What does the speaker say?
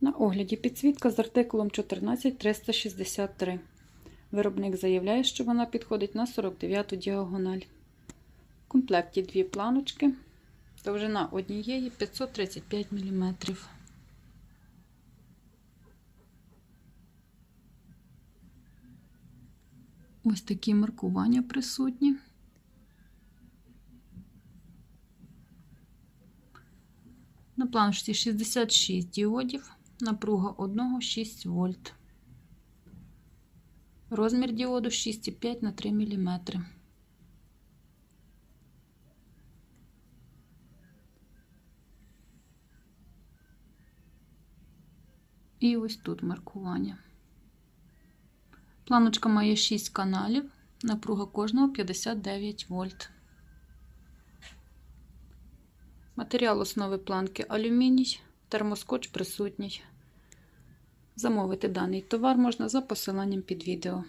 На огляді підсвітка з артикулом 14363. Виробник заявляє, що вона підходить на 49 діагональ. В комплекті дві планочки. Довжина однієї 535 мм. Ось такі маркування присутні. На планшці 66 діодів, напруга 1 6 вольт. Розмір діоду 6,5 на 3 мм. І ось тут маркування. Планочка має 6 каналів, напруга кожного 59 вольт. Матеріал основи планки алюміній, термоскотч присутній. Замовити даний товар можна за посиланням під відео.